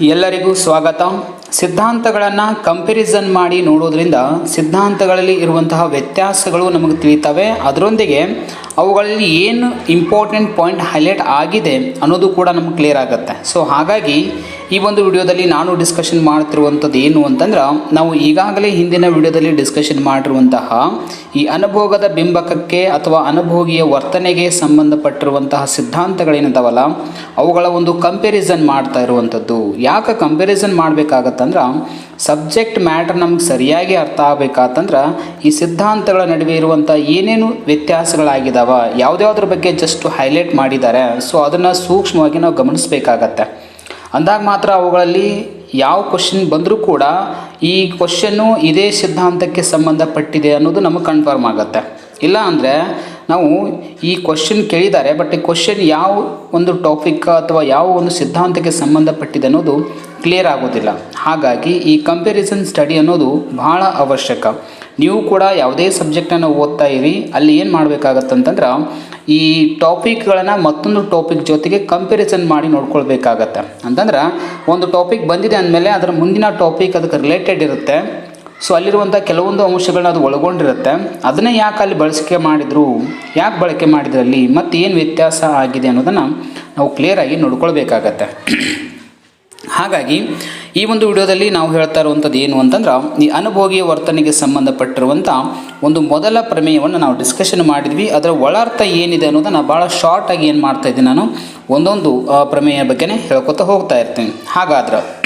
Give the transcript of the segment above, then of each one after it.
ಎಲ್ಲರಿಗೂ ಸ್ವಾಗತ. ಸಿದ್ಧಾಂತಗಳನ್ನು ಕಂಪ್ಯಾರಿಸನ್ ಮಾಡಿ ನೋಡೋದ್ರಿಂದ ಸಿದ್ಧಾಂತಗಳಲ್ಲಿ ಇರುವಂತಹ ವ್ಯತ್ಯಾಸಗಳು ನಮಗೆ ತಿಳಿತವೆ ಅದರೊಂದಿಗೆ ಅವುಗಳಲ್ಲಿ ಏನು ಇಂಪಾರ್ಟೆಂಟ್ ಪಾಯಿಂಟ್ ಹೈಲೈಟ್ ಆಗಿದೆ ಅನ್ನೋದು ಕೂಡ ನಮ್ಗೆ ಕ್ಲಿಯರ್ ಆಗುತ್ತೆ. ಸೊ ಹಾಗಾಗಿ ಈ ಒಂದು ವಿಡಿಯೋದಲ್ಲಿ ನಾನು ಡಿಸ್ಕಷನ್ ಮಾಡ್ತಿರುವಂಥದ್ದು ಏನು ಅಂತಂದ್ರೆ, ನಾವು ಈಗಾಗಲೇ ಹಿಂದಿನ ವಿಡಿಯೋದಲ್ಲಿ ಡಿಸ್ಕಷನ್ ಮಾಡಿರುವಂತಹ ಈ ಅನುಭೋಗದ ಬಿಂಬಕಕ್ಕೆ ಅಥವಾ ಅನುಭೋಗಿಯ ವರ್ತನೆಗೆ ಸಂಬಂಧಪಟ್ಟಿರುವಂತಹ ಸಿದ್ಧಾಂತಗಳೇನಿದಾವಲ್ಲ, ಅವುಗಳ ಒಂದು ಕಂಪ್ಯಾರಿಸನ್ ಮಾಡ್ತಾ ಇರುವಂಥದ್ದು. ಯಾಕೆ ಕಂಪ್ಯಾರಿಸನ್ ಮಾಡಬೇಕಾಗತ್ತಂದ್ರೆ ಸಬ್ಜೆಕ್ಟ್ ಮ್ಯಾಟರ್ ನಮ್ಗೆ ಸರಿಯಾಗಿ ಅರ್ಥ ಆಗಬೇಕಾತಂದ್ರೆ, ಈ ಸಿದ್ಧಾಂತಗಳ ನಡುವೆ ಇರುವಂಥ ಏನೇನು ವ್ಯತ್ಯಾಸಗಳಾಗಿದಾವ, ಯಾವುದ್ಯಾವ್ದ್ರ ಬಗ್ಗೆ ಜಸ್ಟ್ ಹೈಲೈಟ್ ಮಾಡಿದ್ದಾರೆ ಸೊ ಅದನ್ನು ಸೂಕ್ಷ್ಮವಾಗಿ ನಾವು ಗಮನಿಸಬೇಕಾಗತ್ತೆ. ಅಂದಾಗ ಮಾತ್ರ ಅವುಗಳಲ್ಲಿ ಯಾವ ಕ್ವಶನ್ ಬಂದರೂ ಕೂಡ ಈ ಕ್ವಶನ್ನು ಇದೇ ಸಿದ್ಧಾಂತಕ್ಕೆ ಸಂಬಂಧಪಟ್ಟಿದೆ ಅನ್ನೋದು ನಮಗೆ ಕನ್ಫರ್ಮ್ ಆಗುತ್ತೆ. ಇಲ್ಲ ಅಂದರೆ ನಾವು ಈ ಕ್ವಶನ್ ಕೇಳಿದ್ದಾರೆ ಬಟ್ ಈ ಕ್ವಶನ್ ಯಾವ ಒಂದು ಟಾಪಿಕ್ ಅಥವಾ ಯಾವ ಒಂದು ಸಿದ್ಧಾಂತಕ್ಕೆ ಸಂಬಂಧಪಟ್ಟಿದೆ ಅನ್ನೋದು ಕ್ಲಿಯರ್ ಆಗೋದಿಲ್ಲ. ಹಾಗಾಗಿ ಈ ಕಂಪ್ಯಾರಿಸನ್ ಸ್ಟಡಿ ಅನ್ನೋದು ಬಹಳ ಅವಶ್ಯಕ. ನೀವು ಕೂಡ ಯಾವುದೇ ಸಬ್ಜೆಕ್ಟನ್ನು ಓದ್ತಾ ಇರಿ, ಅಲ್ಲಿ ಏನು ಮಾಡಬೇಕಾಗತ್ತಂತಂದ್ರೆ ಈ ಟಾಪಿಕ್ಗಳನ್ನು ಮತ್ತೊಂದು ಟಾಪಿಕ್ ಜೊತೆಗೆ ಕಂಪ್ಯಾರಿಸನ್ ಮಾಡಿ ನೋಡ್ಕೊಳ್ಬೇಕಾಗತ್ತೆ. ಅಂತಂದ್ರೆ ಒಂದು ಟಾಪಿಕ್ ಬಂದಿದೆ ಅಂದಮೇಲೆ ಅದರ ಮುಂದಿನ ಟಾಪಿಕ್ ಅದಕ್ಕೆ ರಿಲೇಟೆಡ್ ಇರುತ್ತೆ. ಸೊ ಅಲ್ಲಿರುವಂಥ ಕೆಲವೊಂದು ಅಂಶಗಳನ್ನ ಅದು ಒಳಗೊಂಡಿರುತ್ತೆ. ಅದನ್ನೇ ಯಾಕೆ ಅಲ್ಲಿ ಬಳಸಿಕೆ ಮಾಡಿದ್ರು, ಯಾಕೆ ಬಳಕೆ ಮಾಡಿದ್ರಲ್ಲಿ ಮತ್ತು ಏನು ವ್ಯತ್ಯಾಸ ಆಗಿದೆ ಅನ್ನೋದನ್ನು ನಾವು ಕ್ಲಿಯರಾಗಿ ನೋಡ್ಕೊಳ್ಬೇಕಾಗತ್ತೆ. ಹಾಗಾಗಿ ಈ ಒಂದು ವಿಡಿಯೋದಲ್ಲಿ ನಾವು ಹೇಳ್ತಾ ಇರುವಂಥದ್ದು ಏನು ಅಂತಂದ್ರೆ, ಈ ಅನುಭೋಗಿಯ ವರ್ತನೆಗೆ ಸಂಬಂಧಪಟ್ಟಿರುವಂಥ ಒಂದು ಮೊದಲ ಪ್ರಮೇಯವನ್ನು ನಾವು ಡಿಸ್ಕಷನ್ ಮಾಡಿದ್ವಿ. ಅದರ ಒಳಾರ್ಥ ಏನಿದೆ ಅನ್ನೋದನ್ನು ಭಾಳ ಶಾರ್ಟಾಗಿ ಏನು ಮಾಡ್ತಾ ಇದ್ದೀನಿ ನಾನು, ಒಂದೊಂದು ಪ್ರಮೇಯ ಬಗ್ಗೆನೇ ಹೇಳ್ಕೊತಾ ಹೋಗ್ತಾ ಇರ್ತೀನಿ. ಹಾಗಾದ್ರೆ,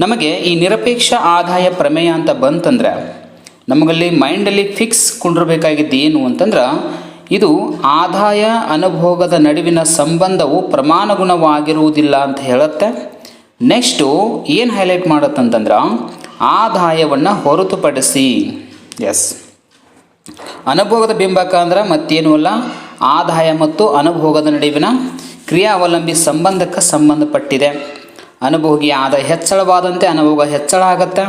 ನಮಗೆ ಈ ನಿರಪೇಕ್ಷ ಆದಾಯ ಪ್ರಮೇಯ ಅಂತ ಬಂತಂದ್ರೆ, ನಮಗಲ್ಲಿ ಮೈಂಡಲ್ಲಿ ಫಿಕ್ಸ್ ಕೊಂಡಿರಬೇಕಾಗಿದ್ದು ಏನು ಅಂತಂದ್ರೆ, ಇದು ಆದಾಯ ಅನುಭೋಗದ ನಡುವಿನ ಸಂಬಂಧವು ಪ್ರಮಾಣಗುಣವಾಗಿರುವುದಿಲ್ಲ ಅಂತ ಹೇಳುತ್ತೆ. ನೆಕ್ಸ್ಟು ಏನು ಹೈಲೈಟ್ ಮಾಡುತ್ತಂತಂದ್ರೆ ಆದಾಯವನ್ನು ಹೊರತುಪಡಿಸಿ. ಎಸ್ ಅನುಭೋಗದ ಬಿಂಬಕ ಅಂದ್ರೆ ಮತ್ತೇನೂ ಅಲ್ಲ, ಆದಾಯ ಮತ್ತು ಅನುಭೋಗದ ನಡುವಿನ ಕ್ರಿಯಾವಲಂಬಿ ಸಂಬಂಧಕ್ಕೆ ಸಂಬಂಧಪಟ್ಟಿದೆ. ಅನುಭೋಗಿ ಆದಾಯ ಹೆಚ್ಚಳವಾದಂತೆ ಅನುಭೋಗ ಹೆಚ್ಚಳ ಆಗುತ್ತೆ,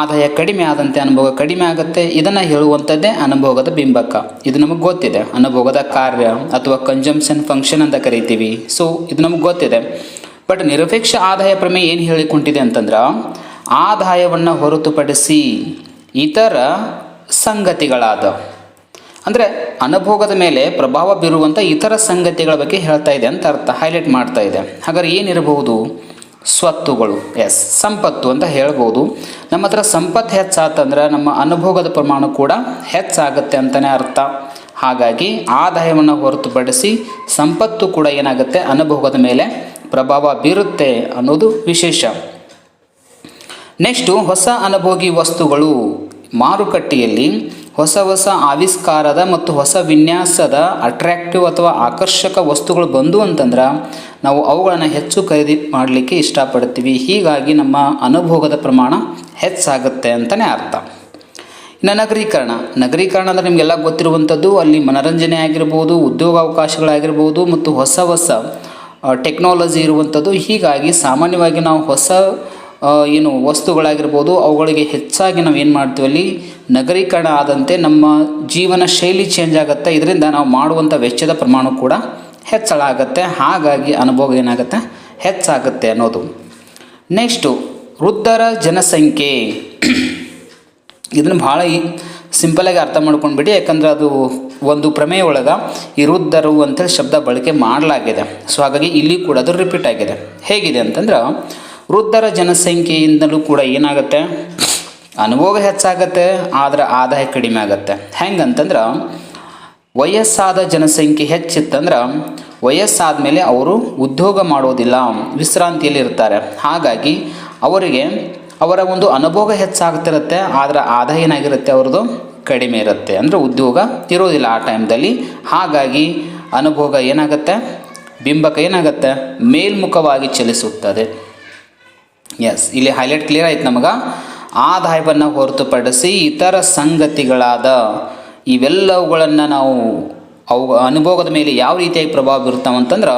ಆದಾಯ ಕಡಿಮೆ ಆದಂತೆ ಅನುಭೋಗ ಕಡಿಮೆ ಆಗುತ್ತೆ, ಇದನ್ನು ಹೇಳುವಂಥದ್ದೇ ಅನುಭೋಗದ ಬಿಂಬಕ. ಇದು ನಮಗೆ ಗೊತ್ತಿದೆ, ಅನುಭೋಗದ ಕಾರ್ಯ ಅಥವಾ ಕನ್ಜಂಪ್ಷನ್ ಫಂಕ್ಷನ್ ಅಂತ ಕರಿತೀವಿ. ಸೊ ಇದು ನಮಗೆ ಗೊತ್ತಿದೆ. ಬಟ್ ನಿರಪೇಕ್ಷ ಆದಾಯ ಪ್ರಮೇಯ ಏನು ಹೇಳಿಕೊಂಡಿದೆ ಅಂತಂದ್ರೆ, ಆದಾಯವನ್ನು ಹೊರತುಪಡಿಸಿ ಇತರ ಸಂಗತಿಗಳಾದ, ಅಂದರೆ ಅನುಭೋಗದ ಮೇಲೆ ಪ್ರಭಾವ ಬೀರುವಂಥ ಇತರ ಸಂಗತಿಗಳ ಬಗ್ಗೆ ಹೇಳ್ತಾ ಇದೆ ಅಂತ ಅರ್ಥ ಹೈಲೈಟ್ ಮಾಡ್ತಾ ಇದೆ. ಹಾಗಾದ್ರೆ ಏನಿರಬಹುದು ಸ್ವತ್ತುಗಳು ಎಸ್ ಸಂಪತ್ತು ಅಂತ ಹೇಳ್ಬೋದು ನಮ್ಮ ಹತ್ರ ಸಂಪತ್ತು ಹೆಚ್ಚಾತಂದ್ರೆ ನಮ್ಮ ಅನುಭೋಗದ ಪ್ರಮಾಣ ಕೂಡ ಹೆಚ್ಚಾಗುತ್ತೆ ಅಂತಲೇ ಅರ್ಥ. ಹಾಗಾಗಿ ಆದಾಯವನ್ನು ಹೊರತುಪಡಿಸಿ ಸಂಪತ್ತು ಕೂಡ ಏನಾಗುತ್ತೆ? ಅನುಭೋಗದ ಮೇಲೆ ಪ್ರಭಾವ ಬೀರುತ್ತೆ ಅನ್ನೋದು ವಿಶೇಷ. ನೆಕ್ಸ್ಟು ಹೊಸ ಅನುಭೋಗಿ ವಸ್ತುಗಳು. ಮಾರುಕಟ್ಟೆಯಲ್ಲಿ ಹೊಸ ಹೊಸ ಆವಿಷ್ಕಾರದ ಮತ್ತು ಹೊಸ ವಿನ್ಯಾಸದ ಅಟ್ರಾಕ್ಟಿವ್ ಅಥವಾ ಆಕರ್ಷಕ ವಸ್ತುಗಳು ಬಂದು ಅಂತಂದ್ರೆ ನಾವು ಅವುಗಳನ್ನು ಹೆಚ್ಚು ಖರೀದಿ ಮಾಡಲಿಕ್ಕೆ ಇಷ್ಟಪಡ್ತೀವಿ. ಹೀಗಾಗಿ ನಮ್ಮ ಅನುಭೋಗದ ಪ್ರಮಾಣ ಹೆಚ್ಚಾಗುತ್ತೆ ಅಂತಲೇ ಅರ್ಥ. ಇನ್ನು ನಗರೀಕರಣ. ನಗರೀಕರಣ ಅಂದರೆ ನಿಮಗೆಲ್ಲ ಗೊತ್ತಿರುವಂಥದ್ದು ಅಲ್ಲಿ ಮನರಂಜನೆ ಆಗಿರ್ಬೋದು, ಉದ್ಯೋಗಾವಕಾಶಗಳಾಗಿರ್ಬೋದು ಮತ್ತು ಹೊಸ ಹೊಸ ಟೆಕ್ನಾಲಜಿ ಇರುವಂಥದ್ದು, ಹೀಗಾಗಿ ಸಾಮಾನ್ಯವಾಗಿ ನಾವು ಹೊಸ ಏನು ವಸ್ತುಗಳಾಗಿರ್ಬೋದು, ಅವುಗಳಿಗೆ ಹೆಚ್ಚಾಗಿ ನಾವು ಏನು ಮಾಡ್ತೀವಿ ಅಲ್ಲಿ, ನಗರೀಕರಣ ಆದಂತೆ ನಮ್ಮ ಜೀವನ ಶೈಲಿ ಚೇಂಜ್ ಆಗುತ್ತೆ. ಇದರಿಂದ ನಾವು ಮಾಡುವಂಥ ವೆಚ್ಚದ ಪ್ರಮಾಣ ಕೂಡ ಹೆಚ್ಚಳ ಆಗುತ್ತೆ. ಹಾಗಾಗಿ ಅನುಭವ ಏನಾಗುತ್ತೆ? ಹೆಚ್ಚಾಗುತ್ತೆ ಅನ್ನೋದು. ನೆಕ್ಸ್ಟು ವೃದ್ಧರ ಜನಸಂಖ್ಯೆ. ಇದನ್ನು ಭಾಳ ಸಿಂಪಲಾಗಿ ಅರ್ಥ ಮಾಡ್ಕೊಂಡ್ಬಿಡಿ, ಯಾಕಂದ್ರೆ ಅದು ಒಂದು ಪ್ರಮೇಯ ಒಳಗೆ ಈ ಅಂತೇಳಿ ಶಬ್ದ ಬಳಕೆ ಮಾಡಲಾಗಿದೆ. ಸೊ ಹಾಗಾಗಿ ಇಲ್ಲಿ ಕೂಡ ಅದು ರಿಪೀಟ್ ಆಗಿದೆ. ಹೇಗಿದೆ ಅಂತಂದ್ರೆ, ವೃದ್ಧರ ಜನಸಂಖ್ಯೆಯಿಂದಲೂ ಕೂಡ ಏನಾಗುತ್ತೆ? ಅನುಭೋಗ ಹೆಚ್ಚಾಗತ್ತೆ, ಆದರೆ ಆದಾಯ ಕಡಿಮೆ ಆಗುತ್ತೆ. ಹೆಂಗಂತಂದ್ರೆ, ವಯಸ್ಸಾದ ಜನಸಂಖ್ಯೆ ಹೆಚ್ಚಿತ್ತಂದ್ರೆ ವಯಸ್ಸಾದ ಮೇಲೆ ಅವರು ಉದ್ಯೋಗ ಮಾಡೋದಿಲ್ಲ, ವಿಶ್ರಾಂತಿಯಲ್ಲಿ ಇರ್ತಾರೆ. ಹಾಗಾಗಿ ಅವರಿಗೆ ಅವರ ಒಂದು ಅನುಭೋಗ ಹೆಚ್ಚಾಗ್ತಿರುತ್ತೆ, ಆದರೆ ಆದಾಯ ಏನಾಗಿರುತ್ತೆ ಅವ್ರದ್ದು ಕಡಿಮೆ ಇರುತ್ತೆ. ಅಂದರೆ ಉದ್ಯೋಗ ಇರೋದಿಲ್ಲ ಆ ಟೈಮ್ದಲ್ಲಿ. ಹಾಗಾಗಿ ಅನುಭೋಗ ಏನಾಗುತ್ತೆ? ಬಿಂಬಕ ಏನಾಗುತ್ತೆ? ಮೇಲ್ಮುಖವಾಗಿ ಚಲಿಸುತ್ತದೆ. ಎಸ್ ಇಲ್ಲಿ ಹೈಲೈಟ್ ಕ್ಲಿಯರ್ ಆಯ್ತು ನಮಗೆ. ಆದಾಯವನ್ನು ಹೊರತುಪಡಿಸಿ ಇತರ ಸಂಗತಿಗಳಾದ ಇವೆಲ್ಲವುಗಳನ್ನು ನಾವು ಅವು ಅನುಭೋಗದ ಮೇಲೆ ಯಾವ ರೀತಿಯಾಗಿ ಪ್ರಭಾವ ಬೀರುತ್ತವೆ ಅಂತಂದ್ರೆ,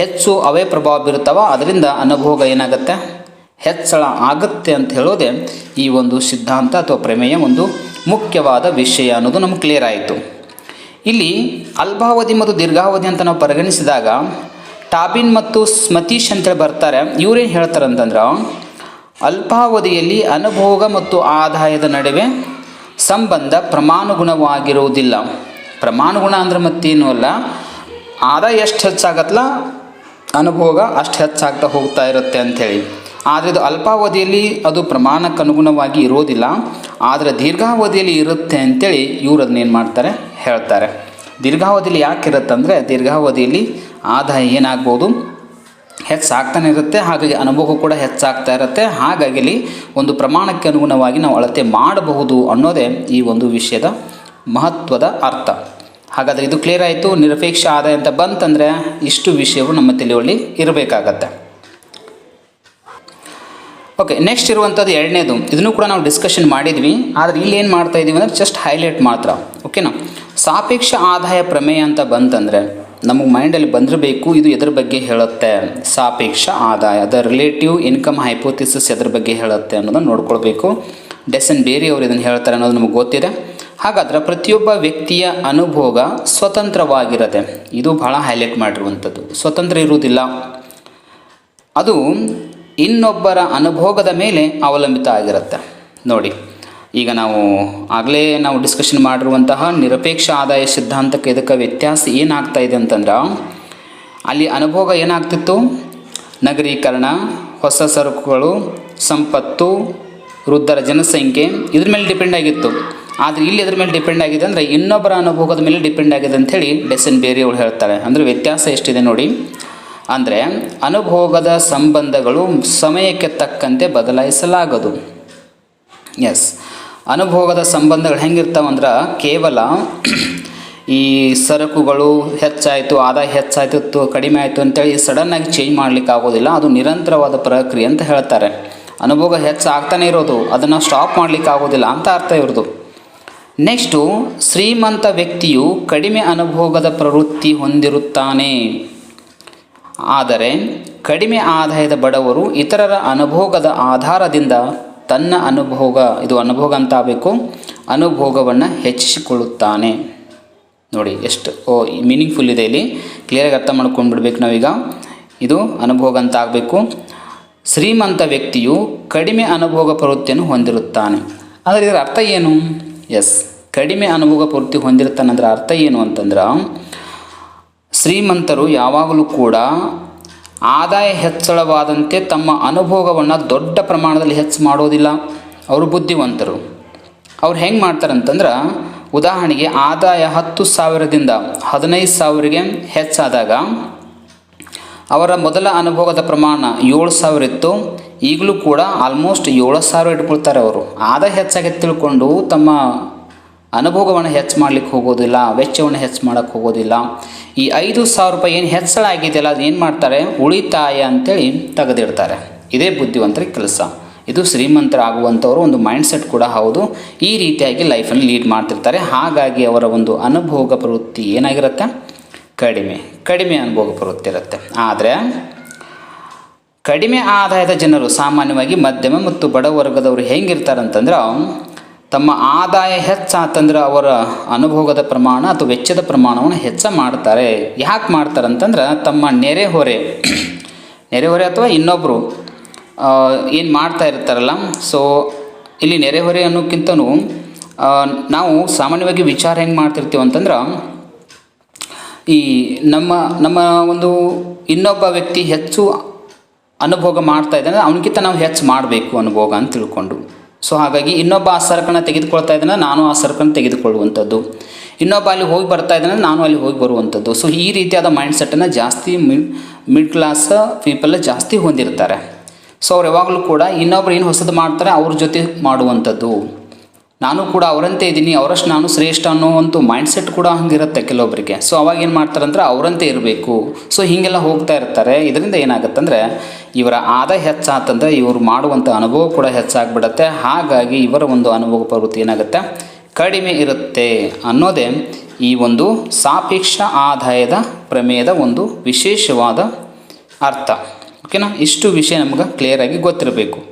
ಹೆಚ್ಚು ಅವೇ ಪ್ರಭಾವ ಬೀರುತ್ತವೆ. ಅದರಿಂದ ಅನುಭೋಗ ಏನಾಗುತ್ತೆ? ಹೆಚ್ಚಳ ಆಗುತ್ತೆ ಅಂತ ಹೇಳೋದೇ ಈ ಒಂದು ಸಿದ್ಧಾಂತ ಅಥವಾ ಪ್ರಮೇಯ ಒಂದು ಮುಖ್ಯವಾದ ವಿಷಯ ಅನ್ನೋದು ನಮ್ಗೆ ಕ್ಲಿಯರ್ ಆಯಿತು. ಇಲ್ಲಿ ಅಲ್ಪಾವಧಿ ಮತ್ತು ದೀರ್ಘಾವಧಿ ಅಂತ ನಾವು ಪರಿಗಣಿಸಿದಾಗ ಟಾಬಿನ್ ಮತ್ತು ಸ್ಮತೀಶ್ ಅಂತೇಳಿ ಬರ್ತಾರೆ. ಇವರೇನು ಹೇಳ್ತಾರೆ ಅಂತಂದ್ರೆ, ಅಲ್ಪಾವಧಿಯಲ್ಲಿ ಅನುಭೋಗ ಮತ್ತು ಆದಾಯದ ನಡುವೆ ಸಂಬಂಧ ಪ್ರಮಾಣಗುಣವಾಗಿರುವುದಿಲ್ಲ. ಪ್ರಮಾಣುಗುಣ ಅಂದ್ರೆ ಮತ್ತೇನು ಅಲ್ಲ, ಆದಾಯ ಎಷ್ಟು ಹೆಚ್ಚಾಗತ್ತಲ್ಲ ಅನುಭೋಗ ಅಷ್ಟು ಹೆಚ್ಚಾಗ್ತಾ ಹೋಗ್ತಾ ಇರುತ್ತೆ ಅಂಥೇಳಿ ಆದರೆ ಅದು ಅಲ್ಪಾವಧಿಯಲ್ಲಿ ಅದು ಪ್ರಮಾಣಕ್ಕೆ ಅನುಗುಣವಾಗಿ ಇರೋದಿಲ್ಲ. ಆದರೆ ದೀರ್ಘಾವಧಿಯಲ್ಲಿ ಇರುತ್ತೆ ಅಂತೇಳಿ ಇವರು ಅದನ್ನೇನು ಮಾಡ್ತಾರೆ? ಹೇಳ್ತಾರೆ. ದೀರ್ಘಾವಧಿಯಲ್ಲಿ ಯಾಕೆ ಇರುತ್ತಂದರೆ ದೀರ್ಘಾವಧಿಯಲ್ಲಿ ಆದಾಯ ಏನಾಗ್ಬೋದು? ಹೆಚ್ಚಾಗ್ತಾನೆ ಇರುತ್ತೆ, ಹಾಗಾಗಿ ಅನುಭವ ಕೂಡ ಹೆಚ್ಚಾಗ್ತಾ ಇರುತ್ತೆ. ಹಾಗಾಗಿ ಒಂದು ಪ್ರಮಾಣಕ್ಕೆ ಅನುಗುಣವಾಗಿ ನಾವು ಅಳತೆ ಮಾಡಬಹುದು ಅನ್ನೋದೇ ಈ ಒಂದು ವಿಷಯದ ಮಹತ್ವದ ಅರ್ಥ. ಹಾಗಾದರೆ ಇದು ಕ್ಲಿಯರ್ ಆಯಿತು? ನಿರಪೇಕ್ಷ ಆದಾಯ ಅಂತ ಬಂತಂದರೆ ಇಷ್ಟು ವಿಷಯವು ನಮ್ಮ ತಲೆಯಲ್ಲಿ ಇರಬೇಕಾಗತ್ತೆ. ಓಕೆ ನೆಕ್ಸ್ಟ್ ಇರುವಂಥದ್ದು ಎರಡನೇದು. ಇದನ್ನು ಕೂಡ ನಾವು ಡಿಸ್ಕಷನ್ ಮಾಡಿದ್ವಿ. ಆದರೆ ಇಲ್ಲಿ ಏನು ಮಾಡ್ತಾ ಇದ್ದೀವಿ ಅಂದರೆ ಜಸ್ಟ್ ಹೈಲೈಟ್ ಮಾತ್ರ. ಓಕೆನಾ ಸಾಪೇಕ್ಷ ಆದಾಯ ಪ್ರಮೇಯ ಅಂತ ಬಂತಂದರೆ ನಮಗೆ ಮೈಂಡಲ್ಲಿ ಬಂದಿರಬೇಕು, ಇದು ಎದ್ರ ಬಗ್ಗೆ ಹೇಳುತ್ತೆ? ಸಾಪೇಕ್ಷ ಆದಾಯ ಅದ ರಿಲೇಟಿವ್ ಇನ್ಕಮ್ ಹೈಪೋಥಿಸಿಸ್ ಎದ್ರ ಬಗ್ಗೆ ಹೇಳುತ್ತೆ ಅನ್ನೋದನ್ನು ನೋಡ್ಕೊಳ್ಬೇಕು. ಡೆಸನ್ ಬೇರೆ ಅವರು ಇದನ್ನು ಹೇಳ್ತಾರೆ ಅನ್ನೋದು ನಮಗೆ ಗೊತ್ತಿದೆ. ಹಾಗಾದ್ರೆ ಪ್ರತಿಯೊಬ್ಬ ವ್ಯಕ್ತಿಯ ಅನುಭೋಗ ಸ್ವತಂತ್ರವಾಗಿರತ್ತೆ. ಇದು ಬಹಳ ಹೈಲೈಟ್ ಮಾಡಿರುವಂಥದ್ದು. ಸ್ವತಂತ್ರ ಇರುವುದಿಲ್ಲ. ಅದು ಇನ್ನೊಬ್ಬರ ಅನುಭೋಗದ ಮೇಲೆ ಅವಲಂಬಿತ ಆಗಿರುತ್ತೆ ನೋಡಿ, ಈಗ ನಾವು ಆಗಲೇ ನಾವು ಡಿಸ್ಕಷನ್ ಮಾಡಿರುವಂತಹ ನಿರಪೇಕ್ಷ ಆದಾಯ ಸಿದ್ಧಾಂತಕ್ಕೆ ಇದಕ್ಕೆ ವ್ಯತ್ಯಾಸ ಏನಾಗ್ತಾ ಇದೆ ಅಂತಂದ್ರೆ, ಅಲ್ಲಿ ಅನುಭೋಗ ಏನಾಗ್ತಿತ್ತು? ನಗರೀಕರಣ, ಹೊಸ ಸರಕುಗಳು, ಸಂಪತ್ತು, ವೃದ್ಧರ ಜನಸಂಖ್ಯೆ, ಇದ್ರ ಮೇಲೆ ಡಿಪೆಂಡ್ ಆಗಿತ್ತು. ಆದರೆ ಇಲ್ಲಿ ಅದ್ರ ಮೇಲೆ ಡಿಪೆಂಡ್ ಆಗಿದೆ ಅಂದರೆ ಇನ್ನೊಬ್ಬರ ಅನುಭೋಗದ ಮೇಲೆ ಡಿಪೆಂಡ್ ಆಗಿದೆ ಅಂಥೇಳಿ ಡೆಸನ್ ಬೇರೆ ಅವಳು ಹೇಳ್ತಾರೆ. ಅಂದರೆ ವ್ಯತ್ಯಾಸ ಎಷ್ಟಿದೆ ನೋಡಿ ಅಂದರೆ ಅನುಭೋಗದ ಸಂಬಂಧಗಳು ಸಮಯಕ್ಕೆ ತಕ್ಕಂತೆ ಬದಲಾಯಿಸಲಾಗದು. ಎಸ್ ಅನುಭೋಗದ ಸಂಬಂಧಗಳು ಹೆಂಗಿರ್ತಾವಂದ್ರೆ ಕೇವಲ ಈ ಸರಕುಗಳು ಹೆಚ್ಚಾಯಿತು, ಆದಾಯ ಹೆಚ್ಚಾಯಿತು ಕಡಿಮೆ ಆಯಿತು ಅಂತೇಳಿ ಸಡನ್ನಾಗಿ ಚೇಂಜ್ ಮಾಡಲಿಕ್ಕೆ ಆಗೋದಿಲ್ಲ. ಅದು ನಿರಂತರವಾದ ಪ್ರಕ್ರಿಯೆ ಅಂತ ಹೇಳ್ತಾರೆ. ಅನುಭೋಗ ಹೆಚ್ಚಾಗ್ತಾನೆ ಇರೋದು, ಅದನ್ನು ಸ್ಟಾಪ್ ಮಾಡಲಿಕ್ಕೆ ಆಗೋದಿಲ್ಲ ಅಂತ ಅರ್ಥ ಇರೋದು ನೆಕ್ಸ್ಟು ಶ್ರೀಮಂತ ವ್ಯಕ್ತಿಯು ಕಡಿಮೆ ಅನುಭೋಗದ ಪ್ರವೃತ್ತಿ ಹೊಂದಿರುತ್ತಾನೆ. ಆದರೆ ಕಡಿಮೆ ಆದಾಯದ ಬಡವರು ಇತರರ ಅನುಭೋಗದ ಆಧಾರದಿಂದ ತನ್ನ ಅನುಭೋಗ, ಇದು ಅನುಭೋಗ ಅಂತ ಆಗಬೇಕು, ಅನುಭೋಗವನ್ನು ಹೆಚ್ಚಿಸಿಕೊಳ್ಳುತ್ತಾನೆ. ನೋಡಿ, ಎಷ್ಟು, ಓ ಮೀನಿಂಗ್ಫುಲ್ ಇದೆ ಇಲ್ಲಿ. ಕ್ಲಿಯರಾಗಿ ಅರ್ಥ ಮಾಡ್ಕೊಂಡ್ಬಿಡ್ಬೇಕು ನಾವೀಗ. ಇದು ಅನುಭೋಗ ಅಂತ ಆಗಬೇಕು. ಶ್ರೀಮಂತ ವ್ಯಕ್ತಿಯು ಕಡಿಮೆ ಅನುಭೋಗ ಪ್ರವೃತ್ತಿಯನ್ನು ಹೊಂದಿರುತ್ತಾನೆ. ಆದರೆ ಇದರ ಅರ್ಥ ಏನು? ಎಸ್ ಕಡಿಮೆ ಅನುಭೋಗ ಪ್ರವೃತ್ತಿ ಹೊಂದಿರುತ್ತಾನೆ ಅಂದ್ರೆ ಅರ್ಥ ಏನು ಅಂತಂದ್ರೆ ಶ್ರೀಮಂತರು ಯಾವಾಗಲೂ ಕೂಡ ಆದಾಯ ಹೆಚ್ಚಳವಾದಂತೆ ತಮ್ಮ ಅನುಭೋಗವನ್ನು ದೊಡ್ಡ ಪ್ರಮಾಣದಲ್ಲಿ ಹೆಚ್ಚು ಮಾಡೋದಿಲ್ಲ. ಅವರು ಬುದ್ಧಿವಂತರು. ಅವ್ರು ಹೆಂಗೆ ಮಾಡ್ತಾರೆ ಅಂತಂದ್ರೆ ಉದಾಹರಣೆಗೆ ಆದಾಯ ಹತ್ತು ಸಾವಿರದಿಂದ ಹದಿನೈದು ಸಾವಿರಗೆ ಹೆಚ್ಚಾದಾಗ ಅವರ ಮೊದಲ ಅನುಭೋಗದ ಪ್ರಮಾಣ ಏಳು ಸಾವಿರ ಇತ್ತು. ಈಗಲೂ ಕೂಡ ಆಲ್ಮೋಸ್ಟ್ ಏಳು ಸಾವಿರ ಇಟ್ಕೊಳ್ತಾರೆ ಅವರು. ಆದಾಯ ಹೆಚ್ಚಾಗಿ ತಿಳ್ಕೊಂಡು ತಮ್ಮ ಅನುಭೋಗವನ್ನು ಹೆಚ್ಚು ಮಾಡಲಿಕ್ಕೆ ಹೋಗೋದಿಲ್ಲ, ವೆಚ್ಚವನ್ನು ಹೆಚ್ಚು ಮಾಡೋಕ್ಕೆ ಹೋಗೋದಿಲ್ಲ. ಈ ಐದು ಸಾವಿರ ರೂಪಾಯಿ ಏನು ಹೆಚ್ಚಳ ಆಗಿದೆಯಲ್ಲ ಅದು ಏನು ಮಾಡ್ತಾರೆ? ಉಳಿತಾಯ ಅಂತೇಳಿ ತೆಗೆದಿಡ್ತಾರೆ. ಇದೇ ಬುದ್ಧಿವಂತರ ಕೆಲಸ. ಇದು ಶ್ರೀಮಂತರಾಗುವಂಥವರು ಒಂದು ಮೈಂಡ್ಸೆಟ್ ಕೂಡ ಹೌದು. ಈ ರೀತಿಯಾಗಿ ಲೈಫಲ್ಲಿ ಲೀಡ್ ಮಾಡ್ತಿರ್ತಾರೆ. ಹಾಗಾಗಿ ಅವರ ಒಂದು ಅನುಭೋಗ ಪ್ರವೃತ್ತಿ ಏನಾಗಿರುತ್ತೆ? ಕಡಿಮೆ. ಕಡಿಮೆ ಅನುಭೋಗ ಪ್ರವೃತ್ತಿ ಇರುತ್ತೆ. ಆದರೆ, ಕಡಿಮೆ ಆದಾಯದ ಜನರು ಸಾಮಾನ್ಯವಾಗಿ ಮಧ್ಯಮ ಮತ್ತು ಬಡವರ್ಗದವರು ಹೆಂಗಿರ್ತಾರೆ ಅಂತಂದ್ರೆ ತಮ್ಮ ಆದಾಯ ಹೆಚ್ಚಾತಂದ್ರೆ ಅವರ ಅನುಭೋಗದ ಪ್ರಮಾಣ ಅಥವಾ ವೆಚ್ಚದ ಪ್ರಮಾಣವನ್ನು ಹೆಚ್ಚ ಮಾಡ್ತಾರೆ. ಯಾಕೆ ಮಾಡ್ತಾರೆ ಅಂತಂದ್ರೆ ತಮ್ಮ ನೆರೆಹೊರೆ ನೆರೆಹೊರೆ ಅಥವಾ ಇನ್ನೊಬ್ಬರು ಏನು ಮಾಡ್ತಾ ಇರ್ತಾರಲ್ಲ, ಸೊ, ಇಲ್ಲಿ ನೆರೆಹೊರೆ ಅನ್ನೋಕ್ಕಿಂತನೂ ನಾವು ಸಾಮಾನ್ಯವಾಗಿ ವಿಚಾರ ಹೆಂಗೆ ಮಾಡ್ತಿರ್ತೀವಿ ಅಂತಂದ್ರೆ, ಈ ನಮ್ಮ ನಮ್ಮ ಒಂದು ಇನ್ನೊಬ್ಬ ವ್ಯಕ್ತಿ ಹೆಚ್ಚು ಅನುಭೋಗ ಮಾಡ್ತಾ ಇದ್ದಾನೆ, ಅವನಿಗಿಂತ ನಾವು ಹೆಚ್ಚು ಮಾಡಬೇಕು ಅನುಭೋಗ ಅಂತ ತಿಳ್ಕೊಂಡು. ಸೊ ಹಾಗಾಗಿ ಇನ್ನೊಬ್ಬ ಆ ಸರಕನ್ನು ತೆಗೆದುಕೊಳ್ತಾ ಇದ್ದಾನೆ, ನಾನು ಆ ಸರಕನ್ನು ತೆಗೆದುಕೊಳ್ಳುವಂಥದ್ದು. ಇನ್ನೊಬ್ಬ ಅಲ್ಲಿ ಹೋಗಿ ಬರ್ತಾ ಇದ್ದಾನೆ, ನಾನು ಅಲ್ಲಿ ಹೋಗಿ ಬರುವಂಥದ್ದು. ಸೊ ಈ ರೀತಿಯಾದ ಮೈಂಡ್ ಸೆಟ್ಟನ್ನು ಜಾಸ್ತಿ ಮಿಡ್ ಮಿಡ್ ಕ್ಲಾಸ್ ಪೀಪಲ್ ಜಾಸ್ತಿ ಹೊಂದಿರ್ತಾರೆ. ಸೊ ಅವ್ರು ಯಾವಾಗಲೂ ಕೂಡ ಇನ್ನೊಬ್ರು ಏನು ಹೊಸದು ಮಾಡ್ತಾರೆ, ಅವ್ರ ಜೊತೆ ಮಾಡುವಂಥದ್ದು. ನಾನು ಕೂಡ ಅವರಂತೆ ಇದ್ದೀನಿ, ಅವರಷ್ಟು ನಾನು ಶ್ರೇಷ್ಠ ಅನ್ನೋ ಒಂದು ಮೈಂಡ್ಸೆಟ್ ಕೂಡ ಹಂಗಿರುತ್ತೆ ಕೆಲವೊಬ್ಬರಿಗೆ ಸೊ ಅವಾಗ ಏನು ಮಾಡ್ತಾರೆ ಅಂದ್ರೆ ಅವರಂತೆ ಇರಬೇಕು. ಸೊ ಹೀಗೆಲ್ಲ ಹೋಗ್ತಾ ಇರ್ತಾರೆ. ಇದರಿಂದ ಏನಾಗುತ್ತಂದರೆ ಇವರ ಆದಾಯ ಹೆಚ್ಚಾತಂದರೆ ಇವರು ಮಾಡುವಂಥ ಅನುಭವ ಕೂಡ ಹೆಚ್ಚಾಗ್ಬಿಡತ್ತೆ. ಹಾಗಾಗಿ ಇವರ ಒಂದು ಅನುಭವ ಪ್ರವೃತ್ತಿ ಏನಾಗುತ್ತೆ? ಕಡಿಮೆ ಇರುತ್ತೆ ಅನ್ನೋದೇ ಈ ಒಂದು ಸಾಪೇಕ್ಷ ಆದಾಯದ ಪ್ರಮೇಯದ ಒಂದು ವಿಶೇಷವಾದ ಅರ್ಥ. ಓಕೆನಾ ಇಷ್ಟು ವಿಷಯ ನಮ್ಗೆ ಕ್ಲಿಯರಾಗಿ ಗೊತ್ತಿರಬೇಕು.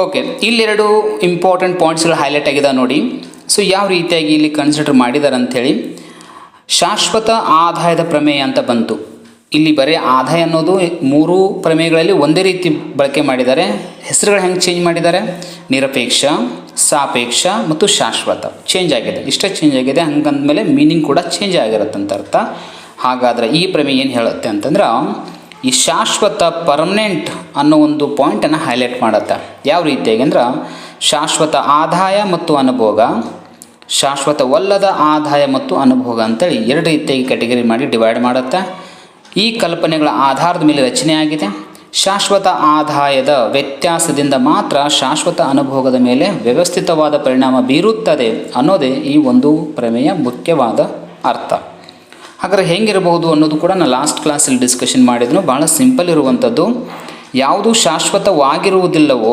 ಓಕೆ ಇಲ್ಲೆರಡು ಇಂಪಾರ್ಟೆಂಟ್ ಪಾಯಿಂಟ್ಸ್ಗಳು ಹೈಲೈಟ್ ಆಗಿದೆ ನೋಡಿ. ಸೊ ಯಾವ ರೀತಿಯಾಗಿ ಇಲ್ಲಿ ಕನ್ಸಿಡರ್ ಮಾಡಿದ್ದಾರೆ ಅಂಥೇಳಿ ಶಾಶ್ವತ ಆದಾಯದ ಪ್ರಮೇಯ ಅಂತ ಬಂತು. ಇಲ್ಲಿ ಬರೀ ಆದಾಯ ಅನ್ನೋದು ಮೂರು ಪ್ರಮೇಯಗಳಲ್ಲಿ ಒಂದೇ ರೀತಿ ಬಳಕೆ ಮಾಡಿದ್ದಾರೆ. ಹೆಸರುಗಳು ಹೆಂಗೆ ಚೇಂಜ್ ಮಾಡಿದ್ದಾರೆ? ನಿರಪೇಕ್ಷ, ಸಾಪೇಕ್ಷ ಮತ್ತು ಶಾಶ್ವತ. ಚೇಂಜ್ ಆಗಿದೆ. ಇಷ್ಟೇ ಚೇಂಜ್ ಆಗಿದೆ, ಹಂಗಂದ್ಮೇಲೆ ಮೀನಿಂಗ್ ಕೂಡ ಚೇಂಜ್ ಆಗಿರುತ್ತೆ ಅಂತ ಅರ್ಥ. ಹಾಗಾದರೆ ಈ ಪ್ರಮೇಯ ಏನು ಹೇಳುತ್ತೆ ಅಂತಂದ್ರೆ ಈ ಶಾಶ್ವತ ಪರ್ಮನೆಂಟ್ ಅನ್ನೋ ಒಂದು ಪಾಯಿಂಟನ್ನು ಹೈಲೈಟ್ ಮಾಡುತ್ತೆ. ಯಾವ ರೀತಿಯಾಗಿ ಅಂದ್ರೆ ಶಾಶ್ವತ ಆದಾಯ ಮತ್ತು ಅನುಭೋಗ, ಶಾಶ್ವತವಲ್ಲದ ಆದಾಯ ಮತ್ತು ಅನುಭೋಗ ಅಂತೇಳಿ ಎರಡು ರೀತಿಯಾಗಿ ಕ್ಯಾಟಗರಿ ಮಾಡಿ ಡಿವೈಡ್ ಮಾಡುತ್ತೆ. ಈ ಕಲ್ಪನೆಗಳ ಆಧಾರದ ಮೇಲೆ ರಚನೆಯಾಗಿದೆ ಶಾಶ್ವತ ಆದಾಯದ ವ್ಯತ್ಯಾಸದಿಂದ ಮಾತ್ರ ಶಾಶ್ವತ ಅನುಭೋಗದ ಮೇಲೆ ವ್ಯವಸ್ಥಿತವಾದ ಪರಿಣಾಮ ಬೀರುತ್ತದೆ ಅನ್ನೋದೇ ಈ ಒಂದು ಪ್ರಮೇಯ ಮುಖ್ಯವಾದ ಅರ್ಥ. ಹಾಗಾದ್ರೆ ಹೆಂಗಿರಬಹುದು ಅನ್ನೋದು ಕೂಡ ನಾನು ಲಾಸ್ಟ್ ಕ್ಲಾಸಲ್ಲಿ ಡಿಸ್ಕಷನ್ ಮಾಡಿದ್ನು. ಭಾಳ ಸಿಂಪಲ್ ಇರುವಂಥದ್ದು ಯಾವುದು ಶಾಶ್ವತವಾಗಿರುವುದಿಲ್ಲವೋ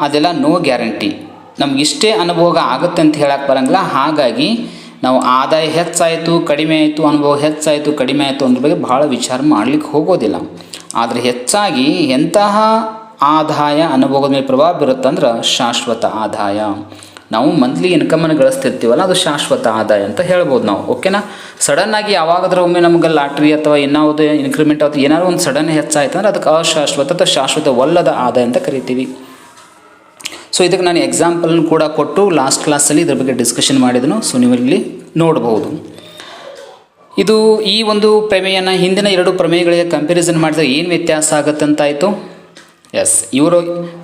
ಅದೆಲ್ಲ ನೋ ಗ್ಯಾರಂಟಿ ನಮ್ಗೆ ಇಷ್ಟೇ ಅನುಭೋಗ ಆಗುತ್ತೆ ಅಂತ ಹೇಳಕ್ಕೆ ಬರಂಗಿಲ್ಲ. ಹಾಗಾಗಿ ನಾವು ಆದಾಯ ಹೆಚ್ಚಾಯಿತು, ಕಡಿಮೆ ಆಯಿತು, ಅನುಭವ ಹೆಚ್ಚಾಯಿತು, ಕಡಿಮೆ ಆಯಿತು ಅನ್ನೋ ಬಗ್ಗೆ ಭಾಳ ವಿಚಾರ ಮಾಡಲಿಕ್ಕೆ ಹೋಗೋದಿಲ್ಲ. ಆದರೆ ಹೆಚ್ಚಾಗಿ ಎಂತಹ ಆದಾಯ ಅನುಭವದ ಮೇಲೆ ಪ್ರಭಾವ ಬೀರುತ್ತಂದ್ರೆ ಶಾಶ್ವತ ಆದಾಯ. ನಾವು ಮಂತ್ಲಿ ಇನ್ಕಮನ್ನು ಗಳಿಸ್ತಿರ್ತೀವಲ್ಲ, ಅದು ಶಾಶ್ವತ ಆದಾಯ ಅಂತ ಹೇಳ್ಬೋದು ನಾವು ಓಕೆನಾ ಸಡನ್ನಾಗಿ ಯಾವಾಗಾದ್ರೂ ಒಮ್ಮೆ ನಮ್ಗೆ ಲಾಟ್ರಿ ಅಥವಾ ಇನ್ನಾವುದೇ ಇನ್ಕ್ರಿಮೆಂಟ್ ಅಥವಾ ಏನಾದ್ರು ಒಂದು ಸಡನ್ ಹೆಚ್ಚಾಯ್ತು ಅಂದ್ರೆ ಅದಕ್ಕೆ ಅಶಾಶ್ವತ ಅಥವಾ ಶಾಶ್ವತವಲ್ಲದ ಆದಾಯ ಅಂತ ಕರಿತೀವಿ. ಸೊ ಇದಕ್ಕೆ ನಾನು ಎಕ್ಸಾಂಪಲ್ ಕೂಡ ಕೊಟ್ಟು ಲಾಸ್ಟ್ ಕ್ಲಾಸಲ್ಲಿ ಇದ್ರ ಬಗ್ಗೆ ಡಿಸ್ಕಷನ್ ಮಾಡಿದನು ಸೊ ನೀವು ಇಲ್ಲಿ ನೋಡಬಹುದು ಇದು ಈ ಒಂದು ಪ್ರಮೇಯನ ಹಿಂದಿನ ಎರಡು ಪ್ರಮೇಯಗಳಿಗೆ ಕಂಪ್ಯಾರಿಸನ್ ಮಾಡಿದಾಗ ಏನು ವ್ಯತ್ಯಾಸ ಆಗುತ್ತೆ ಅಂತಾಯಿತು ಎಸ್ ಇವರು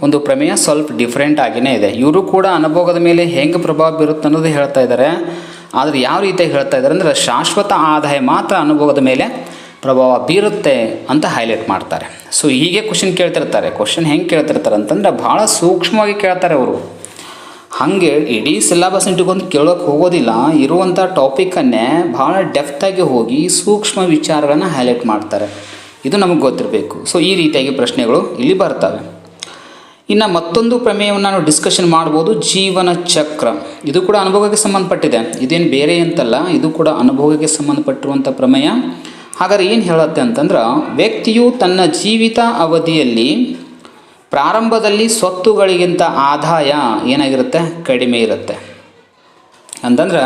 ಒಂದು ಪ್ರಮೇಯ ಸ್ವಲ್ಪ ಡಿಫ್ರೆಂಟ್ ಆಗಿನೇ ಇದೆ. ಇವರು ಕೂಡ ಅನುಭೋಗದ ಮೇಲೆ ಹೆಂಗೆ ಪ್ರಭಾವ ಬೀರುತ್ತೆ ಅನ್ನೋದು ಹೇಳ್ತಾ ಇದ್ದಾರೆ. ಆದರೆ ಯಾವ ರೀತಿಯಾಗಿ ಹೇಳ್ತಾ ಇದ್ದಾರೆ ಅಂದರೆ ಶಾಶ್ವತ ಆದಾಯ ಮಾತ್ರ ಅನುಭವದ ಮೇಲೆ ಪ್ರಭಾವ ಬೀರುತ್ತೆ ಅಂತ ಹೈಲೈಟ್ ಮಾಡ್ತಾರೆ. ಸೊ ಹೀಗೆ ಕ್ವಶನ್ ಕೇಳ್ತಿರ್ತಾರೆ. ಕ್ವಶನ್ ಹೆಂಗೆ ಕೇಳ್ತಿರ್ತಾರೆ ಅಂತಂದ್ರೆ ಭಾಳ ಸೂಕ್ಷ್ಮವಾಗಿ ಕೇಳ್ತಾರೆ ಅವರು. ಹಾಗೆ ಇಡೀ ಸಿಲೆಬಸ್ ಇಟ್ಕೊಂಡು ಕೇಳೋಕೆ ಹೋಗೋದಿಲ್ಲ. ಇರುವಂಥ ಟಾಪಿಕನ್ನೇ ಭಾಳ ಡೆಫ್ತಾಗಿ ಹೋಗಿ ಸೂಕ್ಷ್ಮ ವಿಚಾರಗಳನ್ನು ಹೈಲೈಟ್ ಮಾಡ್ತಾರೆ. ಇದು ನಮಗೆ ಗೊತ್ತಿರಬೇಕು. ಸೊ ಈ ರೀತಿಯಾಗಿ ಪ್ರಶ್ನೆಗಳು ಇಲ್ಲಿ ಬರ್ತವೆ. ಇನ್ನು ಮತ್ತೊಂದು ಪ್ರಮೇಯವನ್ನು ನಾವು ಡಿಸ್ಕಷನ್ ಮಾಡ್ಬೋದು, ಜೀವನ ಚಕ್ರ. ಇದು ಕೂಡ ಅನುಭವಕ್ಕೆ ಸಂಬಂಧಪಟ್ಟಿದೆ. ಇದೇನು ಬೇರೆ ಅಂತಲ್ಲ, ಇದು ಕೂಡ ಅನುಭವಕ್ಕೆ ಸಂಬಂಧಪಟ್ಟಿರುವಂಥ ಪ್ರಮೇಯ. ಹಾಗಾದ್ರೆ ಏನು ಹೇಳುತ್ತೆ ಅಂತಂದ್ರೆ, ವ್ಯಕ್ತಿಯು ತನ್ನ ಜೀವಿತ ಅವಧಿಯಲ್ಲಿ ಪ್ರಾರಂಭದಲ್ಲಿ ಸ್ವತ್ತುಗಳಿಗಿಂತ ಆದಾಯ ಏನಾಗಿರುತ್ತೆ? ಕಡಿಮೆ ಇರುತ್ತೆ. ಅಂತಂದ್ರೆ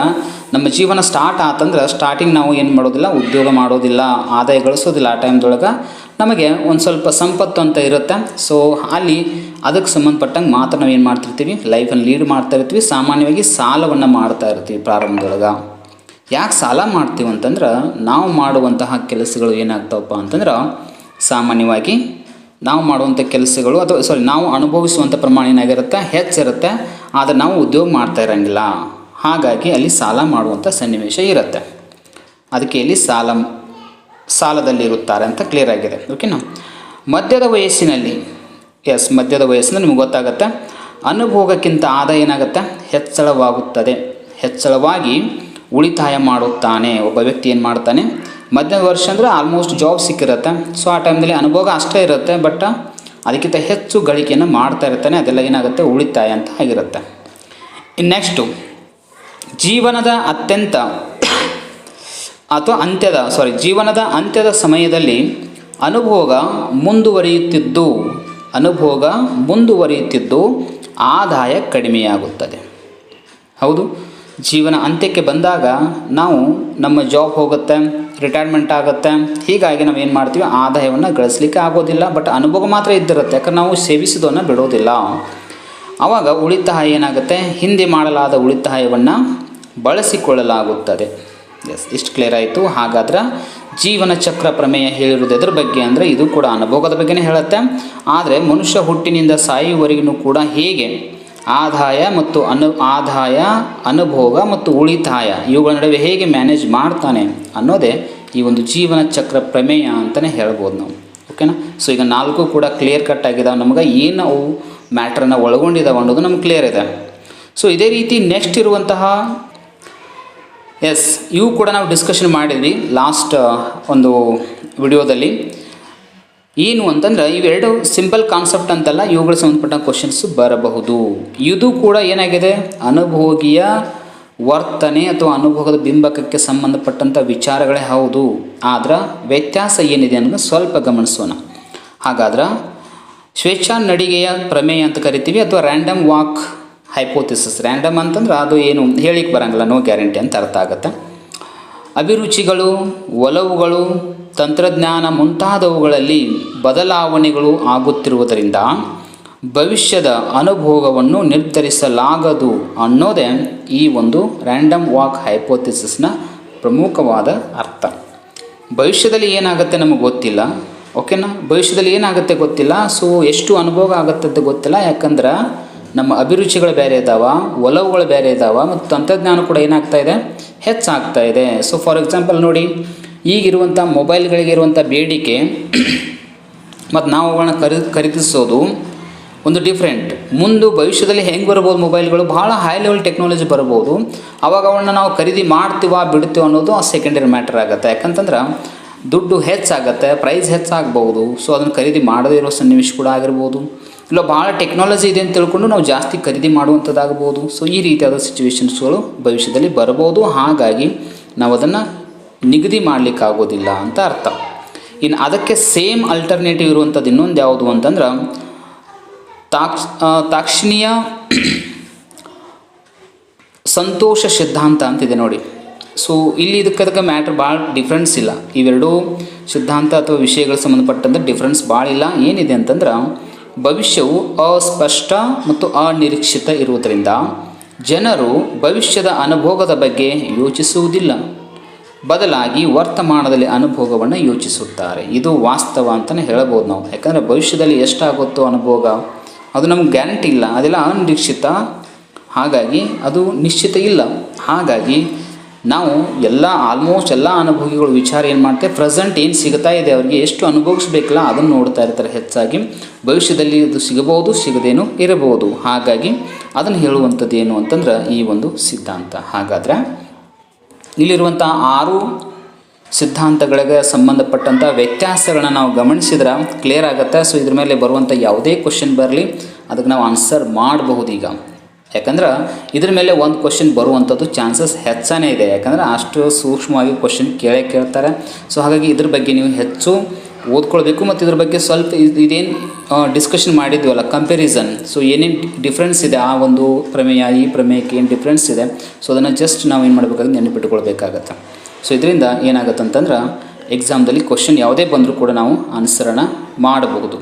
ನಮ್ಮ ಜೀವನ ಸ್ಟಾರ್ಟ್ ಆತಂದ್ರೆ ಸ್ಟಾರ್ಟಿಂಗ್ ನಾವು ಏನು ಮಾಡೋದಿಲ್ಲ, ಉದ್ಯೋಗ ಮಾಡೋದಿಲ್ಲ, ಆದಾಯ ಗಳಿಸೋದಿಲ್ಲ ಆ ಟೈಮ್ದೊಳಗೆ ನಮಗೆ ಒಂದು ಸ್ವಲ್ಪ ಸಂಪತ್ತು ಅಂತ ಇರುತ್ತೆ. ಸೊ ಅಲ್ಲಿ ಅದಕ್ಕೆ ಸಂಬಂಧಪಟ್ಟಂಗೆ ಮಾತ್ರ ನಾವು ಏನು ಮಾಡ್ತಿರ್ತೀವಿ? ಲೈಫನ್ನು ಲೀಡ್ ಮಾಡ್ತಾ ಇರ್ತೀವಿ. ಸಾಮಾನ್ಯವಾಗಿ ಸಾಲವನ್ನು ಮಾಡ್ತಾ ಇರ್ತೀವಿ ಪ್ರಾರಂಭದೊಳಗೆ. ಯಾಕೆ ಸಾಲ ಮಾಡ್ತೀವಿ ಅಂತಂದ್ರೆ, ನಾವು ಮಾಡುವಂತಹ ಕೆಲಸಗಳು ಏನಾಗ್ತಾವಪ್ಪ ಅಂತಂದ್ರೆ, ಸಾಮಾನ್ಯವಾಗಿ ನಾವು ಮಾಡುವಂಥ ಕೆಲಸಗಳು ಅಥವಾ ಸಾರಿ ನಾವು ಅನುಭವಿಸುವಂಥ ಪ್ರಮಾಣ ಏನಾಗಿರುತ್ತೆ? ಹೆಚ್ಚಿರುತ್ತೆ. ಆದರೆ ನಾವು ಉದ್ಯೋಗ ಮಾಡ್ತಾ ಇರೋಂಗಿಲ್ಲ. ಹಾಗಾಗಿ ಅಲ್ಲಿ ಸಾಲ ಮಾಡುವಂಥ ಸನ್ನಿವೇಶ ಇರುತ್ತೆ. ಅದಕ್ಕೆ ಇಲ್ಲಿ ಸಾಲ, ಸಾಲದಲ್ಲಿರುತ್ತಾರೆ ಅಂತ ಕ್ಲಿಯರ್ ಆಗಿದೆ. ಓಕೆನಾ ಮಧ್ಯದ ವಯಸ್ಸಿನಲ್ಲಿ ಎಸ್ ಮಧ್ಯದ ವಯಸ್ಸಿನಲ್ಲಿ ನಿಮ್ಗೆ ಗೊತ್ತಾಗುತ್ತೆ. ಅನುಭೋಗಕ್ಕಿಂತ ಆದಾಯ ಏನಾಗುತ್ತೆ? ಹೆಚ್ಚಳವಾಗುತ್ತದೆ. ಹೆಚ್ಚಳವಾಗಿ ಉಳಿತಾಯ ಮಾಡುತ್ತಾನೆ. ಒಬ್ಬ ವ್ಯಕ್ತಿ ಏನು ಮಾಡ್ತಾನೆ? ಮಧ್ಯದ ವರ್ಷ ಅಂದರೆ ಆಲ್ಮೋಸ್ಟ್ ಜಾಬ್ ಸಿಕ್ಕಿರುತ್ತೆ. ಸೊ ಆ ಟೈಮ್ನಲ್ಲಿ ಅನುಭೋಗ ಅಷ್ಟೇ ಇರುತ್ತೆ ಬಟ್ ಅದಕ್ಕಿಂತ ಹೆಚ್ಚು ಗಳಿಕೆಯನ್ನು ಮಾಡ್ತಾ ಇರ್ತಾನೆ. ಅದೆಲ್ಲ ಏನಾಗುತ್ತೆ? ಉಳಿತಾಯ ಅಂತ ಆಗಿರುತ್ತೆ. ಇನ್ನು ನೆಕ್ಸ್ಟು ಜೀವನದ ಅತ್ಯಂತ ಅಥವಾ ಅಂತ್ಯದ ಸಾರಿ ಜೀವನದ ಅಂತ್ಯದ ಸಮಯದಲ್ಲಿ ಅನುಭೋಗ ಮುಂದುವರಿಯುತ್ತಿದ್ದು ಅನುಭೋಗ ಮುಂದುವರಿಯುತ್ತಿದ್ದು ಆದಾಯ ಕಡಿಮೆಯಾಗುತ್ತದೆ. ಹೌದು, ಜೀವನ ಅಂತ್ಯಕ್ಕೆ ಬಂದಾಗ ನಾವು ನಮ್ಮ ಜಾಬ್ ಹೋಗುತ್ತೆ ರಿಟೈರ್ಮೆಂಟ್ ಆಗುತ್ತೆ, ಹೀಗಾಗಿ ನಾವು ಏನು ಮಾಡ್ತೀವಿ, ಆದಾಯವನ್ನು ಗಳಿಸ್ಲಿಕ್ಕೆ ಆಗೋದಿಲ್ಲ ಬಟ್ ಅನುಭವ ಮಾತ್ರ ಇದ್ದಿರುತ್ತೆ, ಯಾಕಂದ್ರೆ ನಾವು ಸೇವಿಸೋದನ್ನು ಬಿಡೋದಿಲ್ಲ. ಆವಾಗ ಉಳಿತಾಯ ಏನಾಗುತ್ತೆ? ಹಿಂದೆ ಮಾಡಲಾದ ಉಳಿತಾಯವನ್ನು ಬಳಸಿಕೊಳ್ಳಲಾಗುತ್ತದೆ. ಎಸ್ ಇಷ್ಟು ಕ್ಲಿಯರ್ ಆಯಿತು. ಹಾಗಾದ್ರೆ ಜೀವನ ಚಕ್ರ ಪ್ರಮೇಯ ಹೇಳಿರೋದು ಎದ್ರ ಬಗ್ಗೆ ಅಂದರೆ ಇದು ಕೂಡ ಅನುಭೋಗದ ಬಗ್ಗೆನೇ ಹೇಳುತ್ತೆ. ಆದರೆ ಮನುಷ್ಯ ಹುಟ್ಟಿನಿಂದ ಸಾಯುವವರೆಗೂ ಕೂಡ ಹೇಗೆ ಆದಾಯ ಮತ್ತು ಅನು, ಆದಾಯ, ಅನುಭೋಗ ಮತ್ತು ಉಳಿತಾಯ ಇವುಗಳ ನಡುವೆ ಹೇಗೆ ಮ್ಯಾನೇಜ್ ಮಾಡ್ತಾನೆ ಅನ್ನೋದೇ ಈ ಒಂದು ಜೀವನ ಚಕ್ರ ಪ್ರಮೇಯ ಅಂತಲೇ ಹೇಳ್ಬೋದು ನಾವು. ಓಕೆನಾ ಸೊ ಈಗ ನಾಲ್ಕು ಕೂಡ ಕ್ಲಿಯರ್ ಕಟ್ ಆಗಿದ್ದಾವೆ ನಮಗೆ. ಏನು ಮ್ಯಾಟ್ರನ್ನು ಒಳಗೊಂಡಿದ್ದಾವೆ ಅನ್ನೋದು ನಮ್ಗೆ ಕ್ಲಿಯರ್ ಇದೆ. ಸೊ ಇದೇ ರೀತಿ ನೆಕ್ಸ್ಟ್ ಇರುವಂತಹ ಎಸ್ ಇವು ಕೂಡ ನಾವು ಡಿಸ್ಕಷನ್ ಮಾಡಿದ್ವಿ ಲಾಸ್ಟ್ ಒಂದು ವಿಡಿಯೋದಲ್ಲಿ. ಏನು ಅಂತಂದ್ರೆ ಇವೆರಡು ಸಿಂಪಲ್ ಕಾನ್ಸೆಪ್ಟ್ ಅಂತಲ್ಲ, ಇವುಗಳ ಸಂಬಂಧಪಟ್ಟ ಕ್ವಶನ್ಸ್ ಬರಬಹುದು. ಇದು ಕೂಡ ಏನಾಗಿದೆ? ಅನುಭೋಗಿಯ ವರ್ತನೆ ಅಥವಾ ಅನುಭವದ ಬಿಂಬಕಕ್ಕೆ ಸಂಬಂಧಪಟ್ಟಂಥ ವಿಚಾರಗಳೇ ಹೌದು. ಆದ್ರೆ ವ್ಯತ್ಯಾಸ ಏನಿದೆ ಅನ್ನೋದು ಸ್ವಲ್ಪ ಗಮನಿಸೋಣ. ಹಾಗಾದ್ರೆ ಸ್ವೇಚ್ಛಾ ನಡಿಗೆಯ ಪ್ರಮೇಯ ಅಂತ ಕರಿತೀವಿ, ಅಥವಾ ರ್ಯಾಂಡಮ್ ವಾಕ್ ಹೈಪೋಥಿಸಿಸ್ ರ್ಯಾಂಡಮ್ ಅಂತಂದ್ರೆ ಅದು ಏನು ಹೇಳಿಕ್ಕೆ ಬರಂಗಿಲ್ಲ ನೋ ಗ್ಯಾರಂಟಿ ಅಂತ ಅರ್ಥ ಆಗುತ್ತೆ. ಅಭಿರುಚಿಗಳು, ಒಲವುಗಳು, ತಂತ್ರಜ್ಞಾನ ಮುಂತಾದವುಗಳಲ್ಲಿ ಬದಲಾವಣೆಗಳು ಆಗುತ್ತಿರುವುದರಿಂದ ಭವಿಷ್ಯದ ಅನುಭೋಗವನ್ನು ನಿರ್ಧರಿಸಲಾಗದು ಅನ್ನೋದೇ ಈ ಒಂದು ರ್ಯಾಂಡಮ್ ವಾಕ್ ಹೈಪೋಥಿಸಿಸ್ನ ಪ್ರಮುಖವಾದ ಅರ್ಥ. ಭವಿಷ್ಯದಲ್ಲಿ ಏನಾಗುತ್ತೆ ನಮಗೆ ಗೊತ್ತಿಲ್ಲ. ಓಕೆನಾ? ಭವಿಷ್ಯದಲ್ಲಿ ಏನಾಗುತ್ತೆ ಗೊತ್ತಿಲ್ಲ. ಸೊ ಎಷ್ಟು ಅನುಭವ ಆಗುತ್ತೆ ಅಂತ ಗೊತ್ತಿಲ್ಲ. ಯಾಕಂದ್ರೆ ನಮ್ಮ ಅಭಿರುಚಿಗಳು ಬೇರೆ ಇದ್ದಾವ ಒಲವುಗಳು ಬೇರೆ ಇದ್ದಾವ ಮತ್ತು ತಂತ್ರಜ್ಞಾನ ಕೂಡ ಏನಾಗ್ತಾ ಇದೆ? ಹೆಚ್ಚಾಗ್ತಾ ಇದೆ. ಸೊ ಫಾರ್ ಎಕ್ಸಾಂಪಲ್ ನೋಡಿ ಈಗಿರುವಂಥ ಮೊಬೈಲ್ಗಳಿಗೆ ಇರುವಂಥ ಬೇಡಿಕೆ, ಮತ್ತು ನಾವು ಅವುಗಳನ್ನ ಖರೀ ಖರೀದಿಸೋದು ಒಂದು ಡಿಫ್ರೆಂಟ್ ಮುಂದೆ ಭವಿಷ್ಯದಲ್ಲಿ ಹೆಂಗೆ ಬರ್ಬೋದು ಮೊಬೈಲ್ಗಳು? ಭಾಳ ಹೈ ಲೆವೆಲ್ ಟೆಕ್ನಾಲಜಿ ಬರ್ಬೋದು. ಅವಾಗ ಅವನ್ನ ನಾವು ಖರೀದಿ ಮಾಡ್ತೀವ, ಬಿಡ್ತೀವ ಅನ್ನೋದು ಆ ಸೆಕೆಂಡರಿ ಮ್ಯಾಟ್ರ್ ಆಗುತ್ತೆ. ಯಾಕಂತಂದ್ರೆ ದುಡ್ಡು ಹೆಚ್ಚಾಗತ್ತೆ ಪ್ರೈಸ್ ಹೆಚ್ಚಾಗ್ಬೋದು ಸೊ ಅದನ್ನು ಖರೀದಿ ಮಾಡದೇ ಇರೋ ಸನ್ನಿವೇಶ ಕೂಡ ಆಗಿರ್ಬೋದು. ಇಲ್ಲ ಭಾಳ ಟೆಕ್ನಾಲಜಿ ಇದೆ ಅಂತ ತಿಳ್ಕೊಂಡು ನಾವು ಜಾಸ್ತಿ ಖರೀದಿ ಮಾಡುವಂಥದ್ದಾಗ್ಬೋದು ಸೊ ಈ ರೀತಿಯಾದ ಸಿಚುವೇಶನ್ಸ್ಗಳು ಭವಿಷ್ಯದಲ್ಲಿ ಬರ್ಬೋದು. ಹಾಗಾಗಿ ನಾವು ಅದನ್ನು ನಿಗದಿ ಮಾಡಲಿಕ್ಕಾಗೋದಿಲ್ಲ ಅಂತ ಅರ್ಥ. ಇನ್ನು ಅದಕ್ಕೆ ಸೇಮ್ ಅಲ್ಟರ್ನೇಟಿವ್ ಇರುವಂಥದ್ದು ಇನ್ನೊಂದು ಯಾವುದು ಅಂತಂದ್ರೆ, ತಾಕ್ಷ ತಾಕ್ಷಣೀಯ ಸಂತೋಷ ಸಿದ್ಧಾಂತ ಅಂತಿದೆ ನೋಡಿ. ಸೊ ಇಲ್ಲಿ ಇದಕ್ಕೆ ಅದಕ್ಕೆ ಮ್ಯಾಟ್ರ್ ಭಾಳ ಡಿಫ್ರೆನ್ಸ್ ಇಲ್ಲ. ಇವೆರಡೂ ಸಿದ್ಧಾಂತ ಅಥವಾ ವಿಷಯಗಳು ಸಂಬಂಧಪಟ್ಟಂಥ ಡಿಫ್ರೆನ್ಸ್ ಭಾಳ ಇಲ್ಲ. ಏನಿದೆ ಅಂತಂದ್ರೆ, ಭವಿಷ್ಯವು ಅಸ್ಪಷ್ಟ ಮತ್ತು ಅನಿರೀಕ್ಷಿತ ಇರುವುದರಿಂದ ಜನರು ಭವಿಷ್ಯದ ಅನುಭೋಗದ ಬಗ್ಗೆ ಯೋಚಿಸುವುದಿಲ್ಲ. ಬದಲಾಗಿ ವರ್ತಮಾನದಲ್ಲಿ ಅನುಭೋಗವನ್ನು ಯೋಚಿಸುತ್ತಾರೆ. ಇದು ವಾಸ್ತವ ಅಂತಲೇ ಹೇಳ್ಬೋದು ನಾವು. ಯಾಕಂದರೆ ಭವಿಷ್ಯದಲ್ಲಿ ಎಷ್ಟಾಗುತ್ತೋ ಅನುಭೋಗ, ಅದು ನಮ್ಗೆ ಗ್ಯಾರಂಟಿ ಇಲ್ಲ. ಅದೆಲ್ಲ ಅನಿರೀಕ್ಷಿತ. ಹಾಗಾಗಿ ಅದು ನಿಶ್ಚಿತ ಇಲ್ಲ. ಹಾಗಾಗಿ ನಾವು ಎಲ್ಲ ಆಲ್ಮೋಸ್ಟ್ ಎಲ್ಲ ಅನುಭವಿಗಳು ವಿಚಾರ ಏನು ಮಾಡ್ತೇವೆ? ಪ್ರೆಸೆಂಟ್ ಏನು ಸಿಗ್ತಾ ಇದೆ ಅವರಿಗೆ ಎಷ್ಟು ಅನುಭವಿಸ್ಬೇಕಲ್ಲ ಅದನ್ನು ನೋಡ್ತಾ ಇರ್ತಾರೆ ಹೆಚ್ಚಾಗಿ. ಭವಿಷ್ಯದಲ್ಲಿ ಇದು ಸಿಗಬಹುದು, ಸಿಗದೇನು ಇರಬಹುದು. ಹಾಗಾಗಿ ಅದನ್ನು ಹೇಳುವಂಥದ್ದು ಏನು ಅಂತಂದ್ರೆ ಈ ಒಂದು ಸಿದ್ಧಾಂತ. ಹಾಗಾದರೆ ಇಲ್ಲಿರುವಂಥ ಆರು ಸಿದ್ಧಾಂತಗಳಿಗೆ ಸಂಬಂಧಪಟ್ಟಂಥ ವ್ಯತ್ಯಾಸಗಳನ್ನ ನಾವು ಗಮನಿಸಿದ್ರೆ ಕ್ಲಿಯರ್ ಆಗುತ್ತೆ. ಸೊ ಇದ್ರ ಮೇಲೆ ಬರುವಂಥ ಯಾವುದೇ ಕ್ವಶನ್ ಬರಲಿ, ಅದಕ್ಕೆ ನಾವು ಆನ್ಸರ್ ಮಾಡಬಹುದು ಈಗ ಯಾಕಂದ್ರೆ ಇದ್ರ ಮೇಲೆ ಒಂದು ಕ್ವಶನ್ ಬರುವಂಥದ್ದು ಚಾನ್ಸಸ್ ಹೆಚ್ಚಾನೇ ಇದೆ. ಯಾಕಂದ್ರೆ ಅಷ್ಟು ಸೂಕ್ಷ್ಮವಾಗಿ ಕ್ವಶನ್ ಕೇಳೇ ಕೇಳ್ತಾರೆ. ಸೊ ಹಾಗಾಗಿ ಇದ್ರ ಬಗ್ಗೆ ನೀವು ಹೆಚ್ಚು ಓದ್ಕೊಳ್ಬೇಕು ಮತ್ತು ಇದ್ರ ಬಗ್ಗೆ ಸ್ವಲ್ಪ ಇದು, ಇದೇನು ಡಿಸ್ಕಷನ್ ಮಾಡಿದ್ವಲ್ಲ ಕಂಪ್ಯಾರಿಸನ್ ಸೊ ಏನೇನು ಡಿಫ್ರೆನ್ಸ್ ಇದೆ? ಆ ಒಂದು ಪ್ರಮೇಯ, ಈ ಪ್ರಮೇಯಕ್ಕೆ ಏನು ಡಿಫ್ರೆನ್ಸ್ ಇದೆ? ಸೊ ಅದನ್ನು ಜಸ್ಟ್ ನಾವು ಏನು ಮಾಡಬೇಕಾಗಿ ನೆನಪಿಟ್ಕೊಳ್ಬೇಕಾಗತ್ತೆ. ಸೊ ಇದರಿಂದ ಏನಾಗುತ್ತೆ ಅಂತಂದ್ರೆ ಎಕ್ಸಾಮ್ದಲ್ಲಿ ಕ್ವಶನ್ ಯಾವುದೇ ಬಂದರೂ ಕೂಡ ನಾವು ಅನುಸರಣ ಮಾಡಬಹುದು